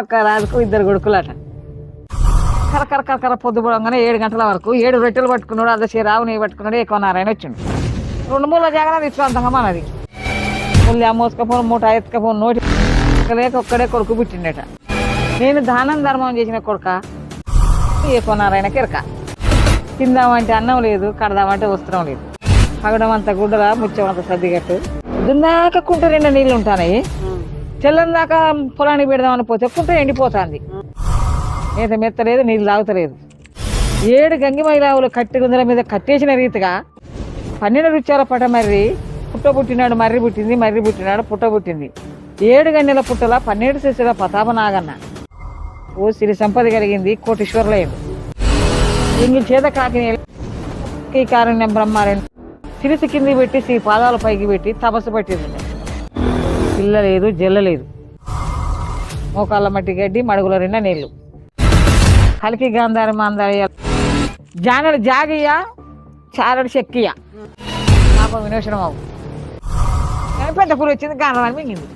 ఒక రాజుకు ఇద్దరు కొడుకులట. కర కర కర కర పొద్దు ఏడు గంటల వరకు ఏడు రొట్టెలు పట్టుకున్నాడు అర్ధ చీర ఆవు నెయ్యి పట్టుకున్నాడు ఎక్కువ నారాయణ వచ్చిండు. రెండు మూల జాగ్రత్త తీసుకుంటాం మనది. ముళ్ళు అమ్మోసుకపోను మూట ఎత్తుకపోను నోటి లేక ఒక్కడే కొడుకు పుట్టిండట. నేను దానం ధర్మం చేసిన కొడుక ఎక్కువ నారాయణ కిరక. తిందామంటే అన్నం లేదు కడదామంటే వస్త్రం లేదు. పగడం అంత గుడ్డరా ముచ్చమంత సర్దిగట్టు దున్నాక కుంట నిండా నీళ్ళు ఉంటాయి చెల్లం దాకా పొలానికి పెడదామని పోతే కుంట ఎండిపోతుంది. నేత మెత్తలేదు నీళ్ళు తాగుతలేదు. ఏడు గంగిమైలావులు కట్టి గుందల మీద కట్టేసిన రీతిగా పన్నెండు రుచాల పట మర్రి పుట్ట పుట్టినాడు మర్రి పుట్టింది మర్రి పుట్టినాడు పుట్ట పుట్టింది. ఏడు గన్నెల పుట్టల పన్నెండు శిశుల పతాప నాగన్న. ఓ సిరి సంపద కలిగింది కోటీశ్వరులయ్యింది ఇంగి చేత కాకిని కారుణ్యం బ్రహ్మారాయణ సిరిసి కింది పెట్టి శ్రీ పాదాల పైకి పెట్టి తపస్సు పెట్టింది. పిల్ల లేదు జల్ల లేదు. మోకాళ్ళ మట్టి గడ్డి మడుగుల నిండా నీళ్ళు కలికి గాంధారి మాందారి జానడు జాగియ చారడు చెక్కియ పాపం వినోషణం అవు కానీ పెద్ద పూలు వచ్చింది గాంధారం మింగింది.